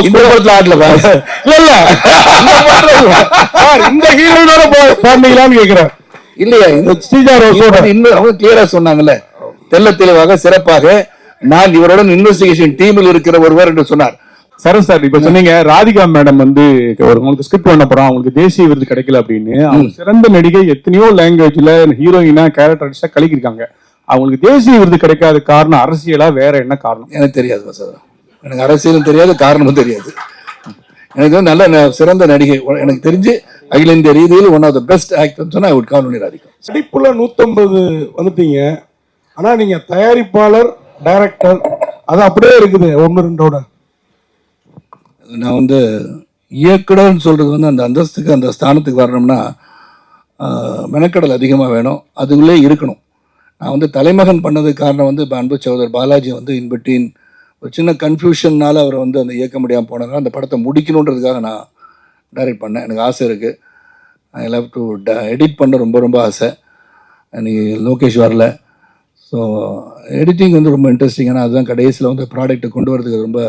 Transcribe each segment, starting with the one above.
இந்த படத்துல ஆடல பாரு. இல்ல இல்ல. இந்த. சார், ஹீரோயினோட பாண்டீங்களான்னு கேக்குறேன். இல்லையா இந்த ஸ்ரீஜா ரோஸோட இன்னும் அவங்க கிளியரா சொன்னாங்கல்ல. தெள்ள தெளிவாக சிறப்பாக நான் இவருடன் இன்வெஸ்டிகேஷன் டீமில் இருக்கிற ஒருவர் என்று சொன்னார். சரண் சார் இப்ப சொன்னீங்க ராதிகா மேடம் வந்து உங்களுக்கு ஸ்கிரிப்ட் பண்ண போறோம் அவங்களுக்கு தேசிய விருது கிடைக்கல அப்படின்னு. அவங்க சிறந்த நடிகை எத்தனையோ லாங்குவேஜ்ல ஹீரோயினா கேரக்டர் அடிச்சா கலக்கிருக்காங்க அவங்களுக்கு தேசிய விருது கிடைக்காத காரணம் அரசியலா வேற என்ன காரணம்? எனக்கு தெரியாது வசதா. எனக்கு அரசியலும் தெரியாது காரணமும் தெரியாது. எனக்கு வந்து நல்ல சிறந்த நடிகை. எனக்கு தெரிஞ்சு அகில இந்திய ரீதியில் one of the best actor சொன்னா I would call only Radhika. நடிப்புல நூத்தம்பது வந்துட்டீங்க. ஆனா நீங்க தயாரிப்பாளர் டைரக்டர் அது அப்படியே இருக்குது ஒன்னு ரெண்டோட. நான் வந்து இயக்குனர்னு சொல்றது வந்து அந்த அந்தஸ்துக்கு அந்த ஸ்தானத்துக்கு வரணும்னா மெனக்கடல் அதிகமாக வேணும். அதுக்குள்ளே இருக்கணும். நான் வந்து தலைமகன் பண்ணதுக்கு காரணம் வந்து இப்ப அன்பு சகோதரர் பாலாஜி வந்து இன்பிட்டீன் ஒரு சின்ன கன்ஃபியூஷன்னால் அவரை வந்து அந்த இயக்க முடியாமல் போனதுனால அந்த படத்தை முடிக்கணுன்றதுக்காக நான் டைரக்ட் பண்ணேன். எனக்கு ஆசை இருக்குது ஐ லவ் டு ட எடிட் பண்ண ரொம்ப ரொம்ப ஆசை. அன்றைக்கி லோகேஷ் வரல. ஸோ எடிட்டிங் வந்து ரொம்ப இன்ட்ரெஸ்டிங் அதுதான் கடைசியில் வந்து ப்ராடக்ட்டை கொண்டு வரதுக்கு ரொம்ப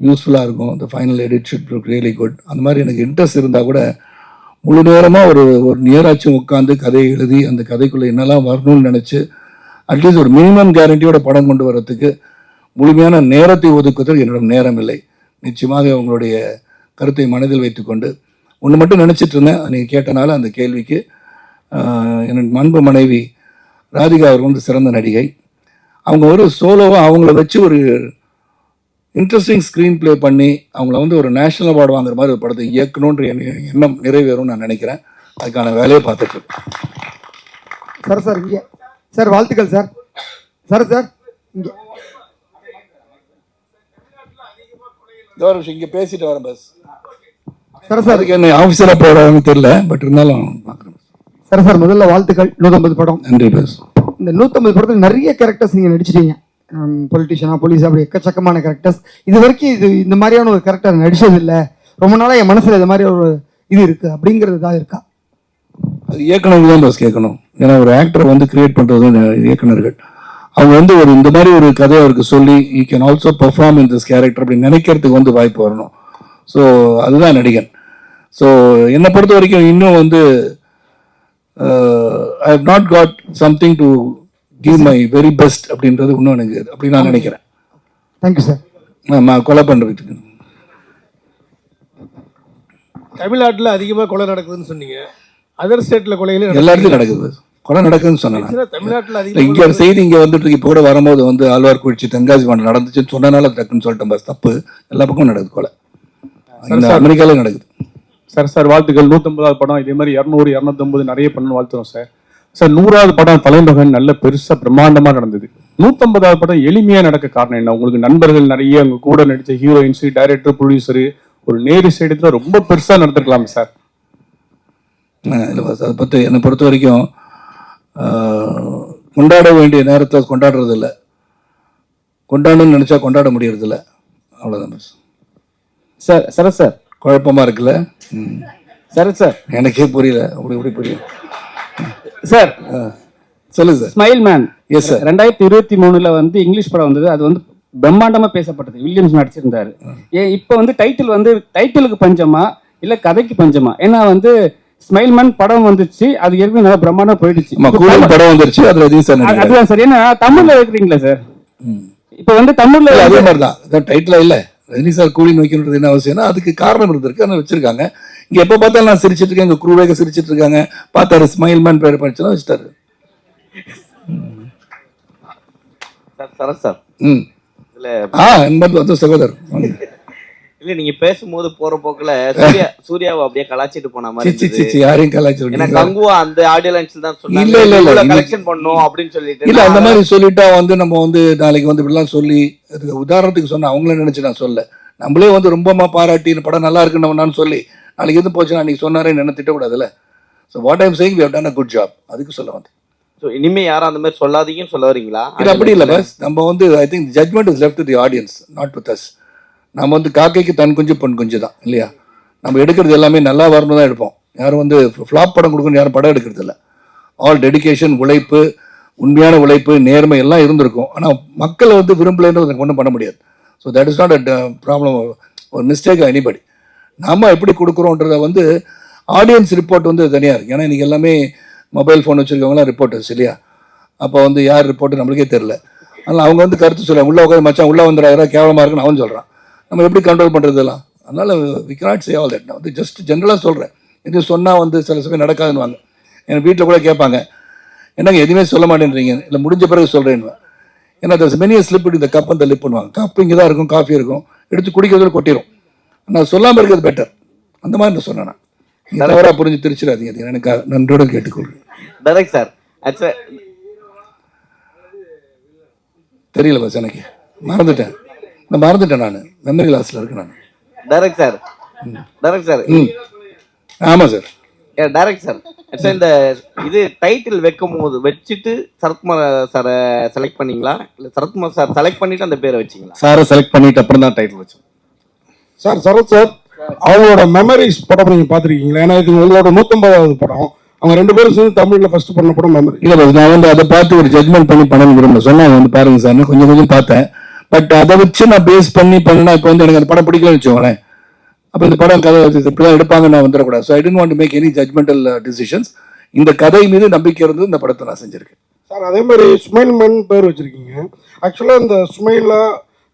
யூஸ்ஃபுல்லாக இருக்கும். இந்த final edit should look really good அந்த மாதிரி எனக்கு இன்ட்ரெஸ்ட் இருந்தால் கூட முழு நேரமாக ஒரு ஒரு நேராச்சும் உட்காந்து கதையை எழுதி அந்த கதைக்குள்ளே என்னெல்லாம் வரணும்னு நினச்சி அட்லீஸ்ட் ஒரு மினிமம் கேரண்டியோட படம் கொண்டு வரதுக்கு முழுமையான நேரத்தை ஒதுக்குவதற்கு என்னிடம் நேரம் இல்லை நிச்சயமாக உங்களுடைய கருத்தை மனதில் வைத்துக்கொண்டு ஒன்று மட்டும் நினச்சிட்டு இருந்தேன். நீங்கள் கேட்டனால அந்த கேள்விக்கு ஆஹ், என் அன்பு மனைவி ராதிகா அவர் வந்து சிறந்த நடிகை. அவங்க ஒரு சோலோவாக அவங்கள வச்சு ஒரு இன்ட்ரெஸ்டிங் ஸ்க்ரீன் ப்ளே பண்ணி அவங்கள வந்து ஒரு நேஷனல் அவார்டு வாங்குற மாதிரி ஒரு படத்தை இயக்கணுன்ற எண்ணம் நிறைவேறும்னு நான் நினைக்கிறேன். அதுக்கான வேலையை பார்த்துட்டு சார் சார் இங்கே. சார் வாழ்த்துக்கள் சார். சார் சார் இங்கே இதோ ஒரு இங்கே பேசிட்டு வரேன் பஸ் சார் சார் அதுக்கு என்ன ஆஃபீஸராக போகிறாங்கன்னு தெரியல பட் இருந்தாலும் பார்க்குறேன் சார் சார் முதல்ல வாழ்த்துக்கள். நூற்றம்பது படம். நன்றி பஸ் இந்த நூற்றம்பது படத்தில் நிறைய கேரக்டர்ஸ் நீங்கள் நடிச்சிட்டீங்க. பொலிட்டிஷியனா போலீஸ் அப்படி எக்கச்சக்கமான கேரக்டர்ஸ் இது வரைக்கும் இது இந்த மாதிரியான ஒரு கேரக்டர் நடிச்சது இல்லை ரொம்ப நாளாக என் மனசில் இது மாதிரி ஒரு இது இருக்கு. அப்படிங்கிறது தான் இருக்கா? அது இயக்குனருக்கு தான் பஸ் கேட்கணும். ஏன்னா ஒரு ஆக்டரை வந்து கிரியேட் பண்ணுறது இயக்குனர்கள். அவங்க வந்து ஒரு இந்த மாதிரி ஒரு கதையை அவருக்கு சொல்லி he can also perform in this character அப்படி நினைக்கிறதுக்கு வந்து வாய்ப்பு வரணும். ஸோ அதுதான் நடிகன். ஸோ என்னை பொறுத்த வரைக்கும் இன்னும் வந்து I have not got something to give my very best அப்படின்றது இன்னும் எனக்கு அப்படி நான் நினைக்கிறேன். தேங்க்யூ சார் நான் கொலை பண்ணுறதுக்கு தமிழ்நாட்டுல அதிகமா கொலை நடக்குதுன்னு சொன்னீங்க. அதர் ஸ்டேட்ல கொலைகளே எல்லா இடத்துலையும் நடக்குது. கொலை நடக்குதுன்னு சொன்னேன் தமிழ்நாட்டுல இங்க செய்தி இங்க வந்துட்டு இருக்கு. இப்போ கூட வரும்போது வந்து ஆழ்வார்குறிச்சி தென்காசி மாவட்டம் நடந்துச்சுன்னு சொன்னனால டக்குன்னு சொல்லிட்டேன் பஸ் தப்பு. எல்லா பக்கமும் நடக்குது கொலை. இந்த அமெரிக்கால நடக்குது. சார் சார் வாழ்த்துக்கள். நூத்தம்பதாவது படம். இதே மாதிரி இரநூறு இரநூத்தம்பது நிறைய பண்ணணும் வாழ்த்துறோம் சார். சார் நூறாவது படம் தலைமகன் நல்ல பெருசா பிரம்மாண்டமா நடந்தது. நூத்தம்பதாவது படம் எளிமையா நடக்க காரணம் என்ன? உங்களுக்கு நண்பர்கள் நிறைய உங்க கூட நடிச்ச ஹீரோயின்ஸ் டைரக்டர் ப்ரொடியூசர் ஒரு நேரு சைடுல ரொம்ப பெருசா நடந்திருக்கலாம் சார். அதை பத்தி என்னை பொறுத்த வரைக்கும் கொண்டாட வேண்டிய நேரத்தை கொண்டாடுறது இல்ல கொண்டாடணும்னு நினைச்சா கொண்டாட முடியறது இல்ல அவ்வளவுதான் பஸ் சார் சரத் சார். குழப்பமா இருக்குல்ல? ம். சரத் சார். எனக்கே புரியல. அப்படி எப்படி புரியும். சார். சொல்லுங்க sir. Smile man. Yes, sir. ரெண்டாயிரத்தி இருபத்தி மூணுல வந்து இங்கிலீஷ் படம் வந்தது. அது வந்து பிரம்மாண்டமா பேசப்பட்டது. வில்லியம்ஸ் நடிச்சிருந்தாரு. ஏன் இப்போ வந்து டைட்டில் வந்து டைட்டிலுக்கு பஞ்சமா இல்ல கதைக்கு பஞ்சமா? ஏன்னா வந்து ஸ்மைல் மேன் படம் வந்துச்சு. அது ஏற்கனவே நல்லா பிரம்மாண்டமா போயிடுச்சு. படம் வந்துருச்சு அதுல ரஜினி சார் அது- நடிக்கிறாரு அதுதான் சார். ஏன்னா தமிழ்ல இருக்கிறீங்களா சார்? இப்போ வந்து தமிழ்ல அதே மாதிரி தான் டைட்டில் இல்ல. ரஜினி சார் கூலி வைக்கணுன்றது என்ன அவசியம்னா அதுக்கு காரணம் இருந்திருக்கு. ஆனால் வச்சிருக்காங்க. இங்க எப்ப பார்த்தாலும் நான் சிரிச்சிட்டு இருக்கேன் இங்க குரூவேக சிரிச்சிட்டு இருக்காங்க. பார்த்தாரு ஸ்மைல் மேன் பேர் படிச்சுனா வச்சுட்டாரு. Sir Sarath sir. ம். ஆ என்பது வந்து சகோதரர். இல்ல நீங்க பேசும்போது போற போக்குல சூர்யா சூர்யாவை அப்படியே கலாச்சிட்டு போன மாதிரி யாரையும் ஏன்னா கலாய்ச்சி கங்குவா அந்த ஆடியோ லான்ச்ல தான் சொன்னாங்க. இல்ல, இல்ல, இல்ல. கலெக்ஷன் பண்ணோம் அப்படின்னு சொல்லிட்டு. இல்ல அந்த மாதிரி சொல்லிட்டா வந்து நம்ம வந்து நாளைக்கு வந்து இப்படிலாம் சொல்லி உதாரணத்துக்கு சொன்ன அவங்கள நினைச்சு நான் சொல்ல நம்மளே வந்து ரொம்பமா பாராட்டி இந்த படம் நல்லா இருக்குன்னு நான் சொல்லி நாளைக்கு எது போச்சு அன்னைக்கு சொன்னாரே என்ன திட்டக்கூடாதுல்ல so what I'm saying we have done a good job அதுக்கு சொல்ல வந்து So, இனிமே யாரும் அந்த மாதிரி சொல்லாதீங்கன்னு சொல்ல வரீங்களா? இது அப்படி இல்லை பஸ் நம்ம வந்து I think judgement is left the audience not with us நம்ம வந்து காக்கைக்கு தன் குஞ்சு பொன் குஞ்சு தான் இல்லையா? நம்ம எடுக்கிறது எல்லாமே நல்லா வரணும் தான் எடுப்போம். யாரும் வந்து ஃப்ளாப் படம் கொடுக்கணும் யாரும் படம் எடுக்கிறது இல்லை. ஆல் டெடிகேஷன் உழைப்பு உண்மையான உழைப்பு நேர்மை எல்லாம் இருந்திருக்கும். ஆனால் மக்களை வந்து விரும்பலைன்னு ஒன்றும் பண்ண முடியாது. So that is not a problem ஒரு மிஸ்டேக் எனிபடி நாம் எப்படி கொடுக்குறோன்றத வந்து ஆடியன்ஸ் ரிப்போர்ட் வந்து தனியாக இருக்குது ஏன்னா இன்றைக்கி எல்லாமே மொபைல் ஃபோன் வச்சுருக்கவங்களாம் ரிப்போர்ட்டர்ஸ் இல்லையா? அப்போ வந்து யார் ரிப்போர்ட்டு நம்மளுக்கே தெரில அதனால் அவங்க வந்து கருத்து சொல்லுவாங்க உள்ளே உட்காந்து மச்சான் உள்ளே வந்துடுறாரு கேவலமாக இருக்குன்னு அவன் சொல்கிறான் நம்ம எப்படி கண்ட்ரோல் பண்ணுறதெல்லாம் அதனால் we cannot say all that. நான் வந்து ஜஸ்ட் ஜென்ரலாக சொல்கிறேன் இது சொன்னால் வந்து சில சமயம் நடக்காதுன்னு என் வீட்டில் கூட கேட்பாங்க. என்னங்க எதுவுமே சொல்ல மாட்டேன்றீங்க? இல்லை முடிஞ்ச பிறகு சொல்கிறேன்னு ஏன்னா தஸ் மெனிய ஸ்லிப் இந்த கப் அந்த லிப் பண்ணுவாங்க கப் இங்கே தான் இருக்கும் காஃபி இருக்கும். எடுத்து குடிக்கிறதுல கொட்டிடும் நான் சொல்லாமல் இருக்கிறது பெட்டர் அந்த மாதிரி நான் சொன்னேன் தவறா புரிஞ்சு திருச்சிடாதீங்க. அது எனக்கு நன்றியோட கேட்டுக்கொள்கிறேன். சார் தெரியல பஸ் எனக்கு. மறந்துட்டேன். நான் மறந்துட்டேன் நான். மெமரி லாஸில் இருக்கேன் நான். டைரக்ட் சார் டைரக்ட் சார் ம். ஆமாம் சார் டைரக்ட் சார் ஆக்சுவலா இந்த இது டைட்டில் வைக்கும் போது வச்சுட்டு சரத்குமார் சாரை செலக்ட் பண்ணீங்களா? இல்ல சரத்குமார் சார் செலக்ட் பண்ணிட்டு அந்த பேரை வச்சீங்களா? சாரை செலக்ட் பண்ணிட்டு அப்புறம் தான் டைட்டில் வச்சோம். சார் சரத் சார் அவங்களோட மெமரிஸ் படம் நீங்க பாத்திருக்கீங்களா ஏன்னா இது உங்களோட நூத்தம்பதாவது படம். அவங்க ரெண்டு பேரும் சேர்ந்து தமிழ்ல ஃபர்ஸ்ட் பண்ண படம் மெமரி இல்லை நான் வந்து அதை பார்த்து ஒரு ஜட்மெண்ட் பண்ணி பண்ணணும் விரும்ப சொன்னாங்க வந்து பாருங்க சார் கொஞ்சம் கொஞ்சம் பார்த்தேன். பட் uh, அதை வச்சு நான் பேஸ் பண்ணி பண்ணினா இப்போ வந்து எனக்கு அந்த படம் பிடிக்கலன்னு வச்சுக்கோங்களேன். அப்போ இந்த படம் கதை இப்படிதான் எடுப்பாங்க நான் வந்துடக்கூடாது. So I don't want make any judgemental decisions இந்த கதை மீது நம்பிக்கை இருந்து இந்த படத்தை நான் செஞ்சிருக்கேன். சார் அதே மாதிரி சுமைல் மேன் பேர் வச்சுருக்கீங்க. ஆக்சுவலாக இந்த சுமைலா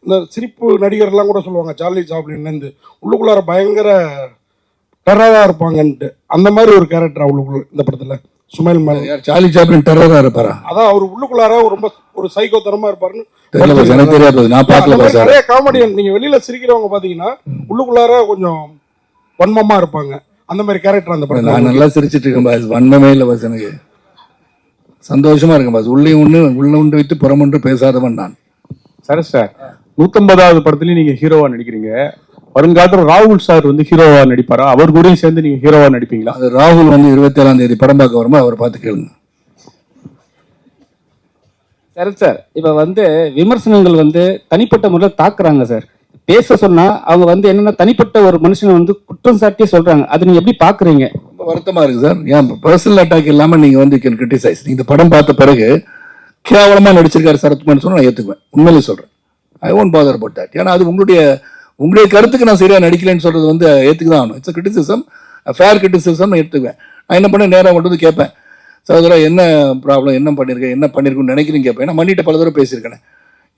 இந்த சிரிப்பு நடிகர்லாம் கூட சொல்லுவாங்க சார்லி சாப்ளின்லேருந்து உள்ளுக்குள்ளார பயங்கர டெரராக இருப்பாங்கன்ட்டு. அந்த மாதிரி ஒரு கேரக்டர் அவளுக்குள்ள இந்த படத்தில். சுமைல் யார் சார்லி சாப்ளின் டெரராக இருப்பாரா? அதான் அவர் உள்ளுக்குள்ளார ஒரு ரொம்ப ஒரு சைக்கோத்தனமா இருப்பாருன்னு தெரியல பாஸ் எனக்கு தெரியாது. நான் பார்க்கல மாதிரி நிறைய காமெடியன் நீங்க வெளியில சிரிக்கிறவங்க பாத்தீங்கன்னா உள்ளுக்குள்ளார கொஞ்சம் வன்மமா இருப்பாங்க. அந்த மாதிரி கேரக்டர் அந்த நான் படத்துல நல்லா சிரிச்சிட்டு இருக்கேன் பாஸ் வண்ணமே இல்லை பாஸ் எனக்கு. சந்தோஷமா இருக்கேன் பாஸ் உள்ளே ஒன்று உள்ள ஒன்று வைத்து புறமொன்று பேசாதவன் நான். சரி சார் நூத்தம்பதாவது படத்துலயும் நீங்க ஹீரோவா நடிக்கிறீங்க. வருங்காலத்துல ராகுல் சார் வந்து ஹீரோவா நடிப்பாரா? அவர் கூடயும் சேர்ந்து நீங்க ஹீரோவா நடிப்பீங்களா? அது ராகுல் வந்து இருபத்தி ஏழாம் தேதி படம் பார்க்க வரும்போது அவர் பார்த்து கேளுங்க. சரி சார் இப்போ வந்து விமர்சனங்கள் வந்து தனிப்பட்ட முறையில் தாக்குறாங்க சார். பேச சொன்னா அவங்க வந்து என்னன்னா தனிப்பட்ட ஒரு மனுஷனை வந்து குற்றம் சாட்டியே சொல்றாங்க. அது நீங்க எப்படி பாக்குறீங்க? ரொம்ப வருத்தமா இருக்கு சார். ஏன் பர்சனல் அட்டாக் இல்லாம நீங்க வந்து கேன் கிரிட்டிசைஸ் இந்த படம் பார்த்த பிறகு கேவலமா நடிச்சிருக்காரு சரத்குமார் சொன்னா நான் ஏத்துக்குவேன். உண்மையிலே சொல்றேன். I won't bother about that. ஏன்னா அது உங்களுடைய உங்களுடைய கருத்துக்கு நான் சரியாக நடிக்கலைன்னு சொல்கிறது வந்து ஏத்துக்கு தான் ஆகணும். இட்ஸ் கிரிட்டிசிசம் ஃபேர் கிரிட்டிசிசம் நான் எடுத்துக்குவேன் நான் என்ன பண்ண நேரம் கொண்டு வந்து கேட்பேன். சகோதரா என்ன ப்ராப்ளம் என்ன பண்ணியிருக்கேன் என்ன பண்ணியிருக்குன்னு நினைக்கிறீங்க கேட்பேன். நான் மன்னிட்ட பல தடவை பேசியிருக்கேன்.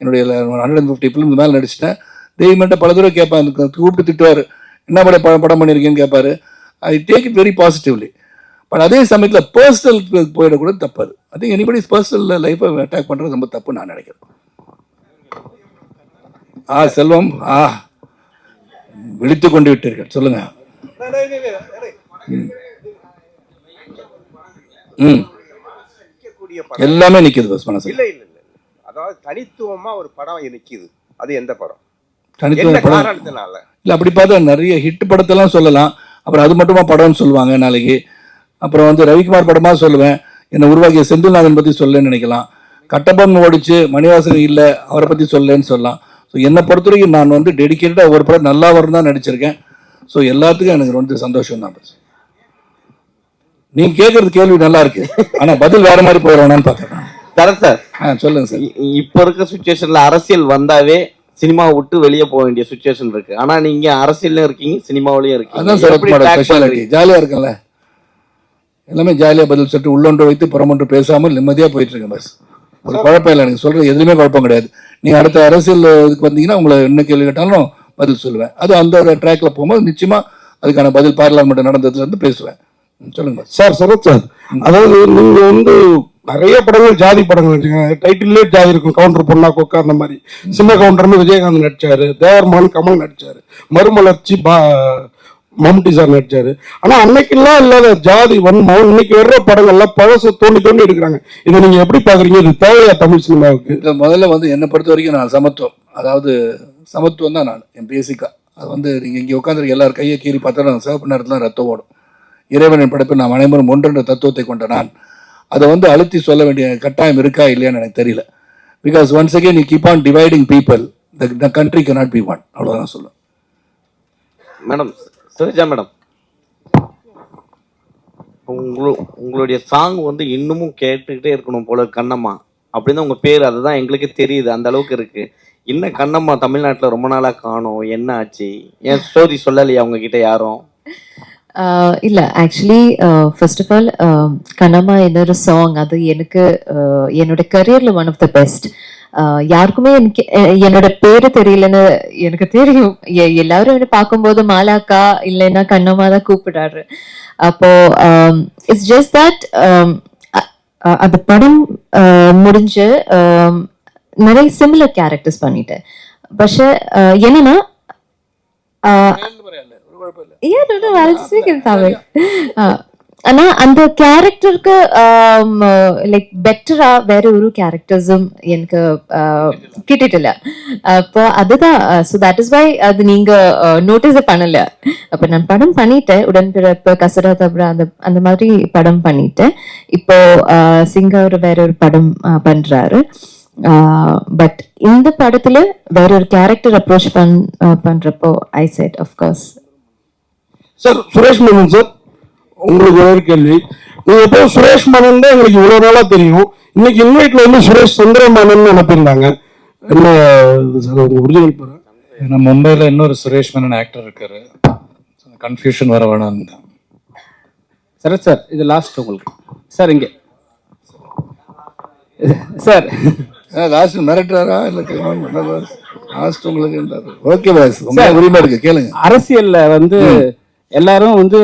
என்னுடைய ஹண்ட்ரட் அண்ட் ஃபிஃப்டி ஃபிலிம் மேலே நடிச்சிட்டேன். தெய்வம்கிட்ட பல தடவை கேட்பேன். கூப்பிட்டு திட்டுவார். என்ன படம் படம் படம் பண்ணியிருக்கேன்னு கேட்பார். I take it very positively but அதே சமயத்தில் பர்சனல் போயிடக்கூட தப்பு அது அதே எனிபடி பர்சனல் லைஃப்பை அட்டாக் பண்ணுறது ரொம்ப தப்பு நான் நினைக்கிறேன். ஆ செல்வம் ஆ. விழித்து கொண்டு விட்டீர்கள் சொல்லுங்க. ம். எல்லாமே நிக்குது பஸ் மனசு இல்ல இல்ல அதாவது தனித்துவமா ஒரு படம் நிக்குது. அது எந்த படம்? தனித்துவ படம்? இல்லை அப்படி பார்த்தா நிறைய ஹிட் படத்தெல்லாம் சொல்லலாம். அப்புறம் அது மட்டுமா படம்னு சொல்லுவாங்க நாளைக்கு. அப்புறம் வந்து ரவிக்குமார் படமா சொல்லுவேன். என்னை உருவாக்கிய செந்தில்நாதன் பற்றி சொல்லலன்னு நினைக்கலாம். கட்டபொம்மன் ஓடிச்சு மணிவாசன் இல்லை அவரை பற்றி சொல்லலன்னு சொல்லலாம். ஸோ என்னை பொறுத்த வரைக்கும் நான் வந்து டெடிக்கேட்டடாக ஒரு படம் நல்லா வரும் தான் நடிச்சிருக்கேன் ஸோ எல்லாத்துக்கும் எனக்கு ரொம்ப சந்தோஷம் தான் நீங்க கேட்கறது கேள்வி நல்லா இருக்கு. ஆனா பதில் வேற மாதிரி போயிடணும்னு சார் ஆ சொல்லுங்க சார் இப்ப இருக்க சுச்சுவேஷன்ல அரசியல் வந்தாவே சினிமா விட்டு வெளியே போக வேண்டிய சுச்சுவேஷன் இருக்கு. ஆனா நீங்க அரசியல்ல இருக்கீங்க சினிமாவிலயும் இருக்கீங்க. அதான் சார் ஸ்பெஷாலிட்டி? ஜாலியா இருக்கும்ல எல்லாமே ஜாலியா பதில் சொல்லிட்டு உள்ளொன்று வைத்து புறமொன்று பேசாமல் நிம்மதியா போயிட்டு இருக்கேன் பஸ் ஒரு குழப்பம் இல்லை எனக்கு சொல்றது எதுவுமே குழப்பம் கிடையாது. நீங்க அடுத்த அரசியல் இதுக்கு வந்தீங்கன்னா உங்களை என்ன கேள்வி கேட்டாலும் பதில் சொல்லுவேன். அது அந்த ஒரு ட்ராக்ல போகும்போது நிச்சயமா அதுக்கான பதில் பார்லிமெண்ட் நடந்ததுல இருந்து பேசுவேன். ம், சொல்லுங்க. பாஸ் சார் சரத் சார் அதாவது நீங்க வந்து நிறைய படங்கள் ஜாதி படங்கள் நடிச்சீங்க டைட்டிலே ஜாதி இருக்கும். கவுண்டர் பொண்ணா கொக்கா அந்த மாதிரி. சின்ன கவுண்டர்னு விஜயகாந்த் நடிச்சாரு. தேவர்மான் கமல் நடிச்சாரு. மறுமலர்ச்சி பா மம்முட்டி சார் நடிச்சாரு. ஆனா அன்னைக்கெல்லாம் இல்லாத ஜாதி வன்மம் இன்னைக்கு வர்ற படங்கள்லாம் பழசு தோண்டி தோண்டி எடுக்கிறாங்க. இதை நீங்க எப்படி பாக்குறீங்க? இது தேவையா தமிழ் சினிமாவுக்கு? முதல்ல வந்து என்னை பொறுத்த வரைக்கும் நான் சமத்துவம். அதாவது சமத்துவம் தான் நான் என் பேசிக்கா அது வந்து நீங்க இங்க உட்காந்துருக்க எல்லாரும் கையை கீறி பார்த்தாலும் சிவப்பு நேரத்தில் ரத்தம் ஓடும். இறைவனின் படைப்பில் நாம் அனைவரும் ஒன்றென்ற தத்துவத்தை கொண்ட நான். அதை வந்து அழுத்தி சொல்ல வேண்டிய கட்டாயம் இருக்கா இல்லையான்னு எனக்கு தெரியல. பிகாஸ் ஒன்ஸ் அகேன் நீ keep on dividing people the country cannot be one அவ்வளோதான் சொல்லுவேன் மேடம் சரிஜா மேடம் உங்களு உங்களுடைய சாங் வந்து இன்னமும் கேட்டுக்கிட்டே இருக்கணும் போல கண்ணம்மா. அப்படின்னு உங்க பேர் அதுதான் எங்களுக்கு தெரியுது அந்த அளவுக்கு இருக்கு. இன்னும் கண்ணம்மா தமிழ்நாட்டுல ரொம்ப நாளா காணோம் என்ன ஆச்சு? ஏன் ஸ்டோரி சொல்லலையா உங்ககிட்ட யாரும்? ஆஹ் இல்ல actually first of all Kannamma என்ன ஒரு சாங் அது எனக்கு என்னோட கரியர்ல ஒன் ஆஃப் த பெஸ்ட் யாருக்குமே எனக்கு எ- என்னோட பேரு தெரியலன்னு எனக்கு தெரியும் எ- எல்லாரும் என்ன பார்க்கும்போது மாலாக்கா இல்லைன்னா கண்ணம்மா தான் கூப்பிடுறாரு அப்போ இட்ஸ் ஜஸ்ட் தட் அந்த படம் ஆஹ் முடிஞ்சு ஆஹ் நிறைய சிமிலர் கேரக்டர்ஸ் பண்ணிட்டேன் പക്ഷെ என்னன்னா ஆஹ் Yeah, ஆனா அந்த கேரக்டருக்கு லைக் பெட்டரா வேற ஒரு கேரக்டர்ஸும் எனக்கு uh, கிட்டிட்டில்ல. அப்போ அதுதான் ஸோ தட் இஸ் வை அது நீங்க uh, நோட்டீஸ் பண்ணல. அப்ப நான் படம் பண்ணிட்டேன். உடன்பிறப்பு கசரா தப்ரா அந்த அந்த மாதிரி படம் பண்ணிட்டேன். இப்போ uh, சிங்கர் வேற ஒரு படம் uh, பண்றாரு. பட் இந்த படத்துல வேற ஒரு கேரக்டர் அப்ரோச் பண் பண்றப்போ I said course sir Suresh Menon sir உங்களுக்கு ஒரே கேள்வி. நீங்க எப்போ சுரேஷ் மேனன் தான் எங்களுக்கு இவ்வளவு நாளா தெரியும். இன்னைக்கு இன்வைட்ல வந்து சுரேஷ் சந்திரமேனன் அனுப்பியிருந்தாங்க. என்ன சார் உங்க ஒரிஜினல் பேரு? ஏன்னா மும்பையில் இன்னொரு சுரேஷ் மேனன் ஆக்டர் இருக்காரு. கன்ஃபியூஷன் வர வேணாம். சரத் சார் இது லாஸ்ட் உங்களுக்கு. சார் இங்கே. சார். லாஸ்ட் மிரட்டுறாரா? இல்லை லாஸ்ட் உங்களுக்கு ஓகே உரிமை இருக்கு கேளுங்க. அரசியல்ல வந்து எல்லாரும் வந்து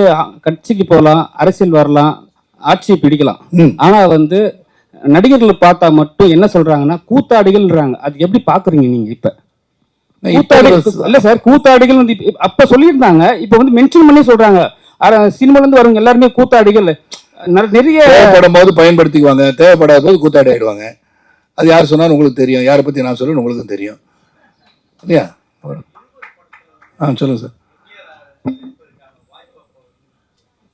கட்சிக்கு போகலாம் அரசியல் வரலாம் ஆட்சியை பிடிக்கலாம். ம். ஆனா வந்து நடிகர்கள் பார்த்தா மட்டும் என்ன சொல்றாங்கன்னா கூத்தாடிகள்ன்றாங்க. அது எப்படி பாக்குறீங்க நீங்க இப்ப? இல்ல சார் கூத்தாடிகள் வந்து அப்ப சொல்லியிருந்தாங்க இப்ப வந்து மென்ஷன் பண்ணி சொல்றாங்க. சினிமால இருந்து வரவங்க எல்லாருமே கூத்தாடிகள். நிறைய தேவைப்படும் போது பயன்படுத்திக்குவாங்க. தேவைப்படாத போது கூத்தாடி ஆயிடுவாங்க. அது யார் சொன்னாலும் உங்களுக்கு தெரியும். யாரை பத்தி நான் சொல்றேன் உங்களுக்கும் தெரியும். இல்லையா? ஆ சொல்லுங்க சார்.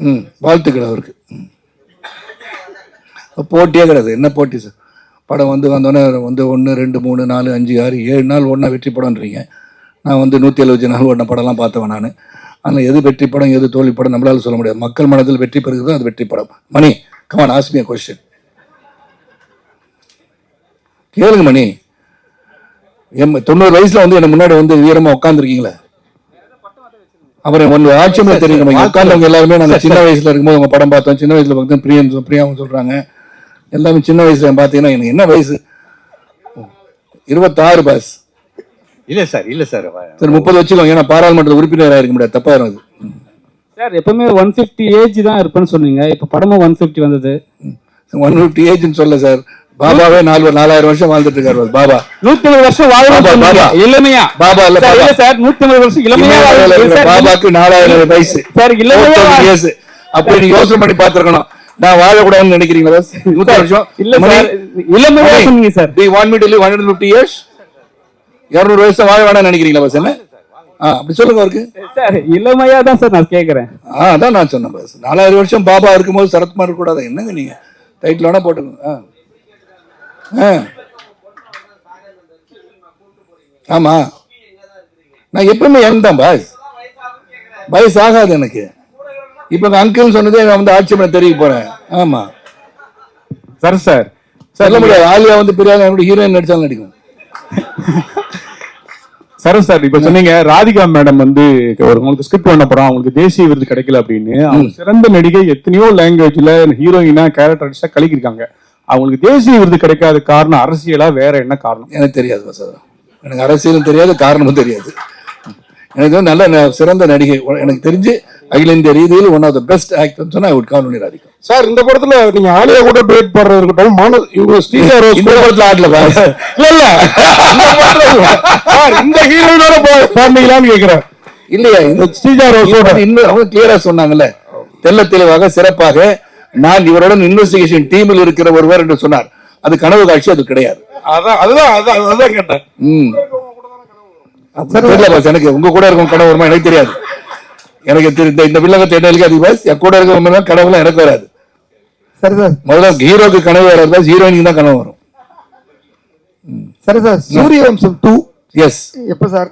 ம் வாழ்த்துக்கள் அவருக்கு. ம். போட்டியே கிடையாது. என்ன போட்டி சார்? படம் வந்து வந்தோடனே வந்து ஒன்று ரெண்டு மூணு நாலு அஞ்சு ஆறு ஏழு நாள் ஒன்றா வெற்றி படம்ன்றீங்க. நான் வந்து நூற்றி எழுபத்தி நாள் ஒன்றா படம்லாம் பார்த்தவன் நான். ஆனால் எது வெற்றி படம் எது தோல்வி படம் நம்மளால் சொல்ல முடியாது. மக்கள் மனதில் வெற்றி பெறுகிறதோ அது வெற்றி படம். மணி கமான் ஆஸ்மியா கொஸ்டின் கேளுங்க மணி. எம் தொண்ணூறு வயசில் வந்து என்ன முன்னாடி வந்து வீரமாக உட்காந்துருக்கீங்களே அப்புறம் ஒன்று ஆட்சியமே தெரியும் நம்ம உட்காந்தவங்க எல்லாருமே நாங்க சின்ன வயசுல இருக்கும்போது உங்க படம் பார்த்தோம். சின்ன வயசுல பார்த்தோம். பிரியம் பிரியாவும் சொல்றாங்க. எல்லாமே சின்ன வயசுல பாத்தீங்கன்னா எனக்கு என்ன வயசு? இருபத்தாறு பாஸ் இல்ல சார் இல்ல சார். சரி முப்பது வச்சுக்கோங்க. ஏன்னா பாராளுமன்ற உறுப்பினராக இருக்க முடியாது. தப்பா இருக்கும் சார் எப்பவுமே ஒன் பிப்டி ஏஜ் தான் இருப்பேன்னு சொன்னீங்க. இப்ப படமும் ஒன் பிப்டி வந்தது. ஒன் ஃபிஃப்டி ஏஜ்னு சொல்ல சார். பாபாவே நாலு நாலாயிரம் வருஷம் வாழ்ந்துட்டு இருக்காரு பாபா. நூத்தி ஐம்பது வருஷம் பாபா. இளமையா. பாபா இல்ல இல்ல சார் நூத்தி ஐம்பது வருஷம் இளமையா பாபாக்கு நாலாயிரம் வயசு. சார் இளமையா years. அப்படி நீங்க யோசனை பண்ணி பார்த்திருக்கணும். நான் வாழக்கூடாதுன்னு நினைக்கிறீங்களா? நூத்தி வருஷம் இல்ல சார் இளமையா சொன்னீங்க sir. do you want me to live 150 years? 200 வயசு வாழ வேணாம்னு நினைக்கிறீங்களா பஸ் என்ன? அப்படி சொல்லுங்க அவருக்கு. சார் இளமையா தான் சார் நான் கேக்குறேன். ஆ அதான் நான் சொன்னேன் பஸ் நாலாயிரம் வருஷம் பாபா இருக்கும்போது சரத்குமார் கூடாது என்னங்க நீங்க? டைட்டில் வேணா போட்டுக்கோங்க. ஆ. ஆ. ஆமா. நான் எப்பவுமே யங் தான் பாஸ் வயசு ஆகாது எனக்கு. இப்ப அங்கிள் சொன்னதே நான் வந்து ஆட்சி பண்ண தெரிய போறேன். ஆமா. Sir sir. சொல்ல முடியாது. ஆலியா வந்து பெரிய ஹீரோயின் நடிச்சாலும் நடிக்கும். சரத் சார். இப்ப சொன்னீங்க ராதிகா மேடம் வந்து ஒரு உங்களுக்கு ஸ்கிரிப்ட் பண்ண போறோம் அவங்களுக்கு தேசிய விருது கிடைக்கல அப்படின்னு. அவங்க சிறந்த நடிகை எத்தனையோ லாங்குவேஜ்ல ஹீரோயினா கேரக்டர் அடிச்சா கலக்கிருக்காங்க அவங்களுக்கு தேசிய விருது கிடைக்காத காரணம் அரசியலா வேற என்ன காரணம்? எனக்கு தெரியாது அது எனக்கு அரசியலும் தெரியாது காரணமும் தெரியாது. எனக்கு வந்து நல்ல ந- சிறந்த நடிகை. எனக்கு தெரிஞ்சு அகில இந்திய ரீதியில் one of the best actor சொன்னா I would call only Radhika. Sir இந்த படத்துல நீங்க ஆலியா கூட டேட் பாடுறது இருக்கட்டும் மான இவங்க ஸ்ரீஜா ரோஸ் இந்த படத்துல ஆடல இல்ல இல்ல. சார் இந்த ஹீரோயினோட பாடுனீங்களான்னு கேக்குறேன். இல்லையா இந்த ஸ்ரீஜா ரோஸோட இன்னும் அவங்க கிளியரா சொன்னாங்கல்ல. தெள்ள தெளிவாக சிறப்பாக நான் இவருடன் இன்வெஸ்டிகேஷன் டீமில் இருக்கிற ஒருவர் என்று சொன்னார். அது கனவு காட்சி அது கிடையாது. அதான் அதுதான் அதான் அதான் கேட்டேன். ம். தெரியல பாஸ் எனக்கு உங்க கூட இருக்கும் கனவு வருமா? எனக்கு தெரியாது. எனக்கு தெரி- இந்த- வில்லங்கத்தை என்ன என் கூட இருக்க கனவுலாம் எனக்கு வராது. சரி சார் முதல்ல ஹீரோக்கு கனவு வராது ஹீரோயினுக்கு தான் கனவு வரும். சரி sir Suryavamsam two yes எப்போ சார்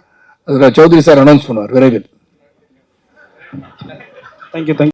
சௌத்ரி சார் அனௌன்ஸ் பண்ணுவார் விரைவில். Thank you thank you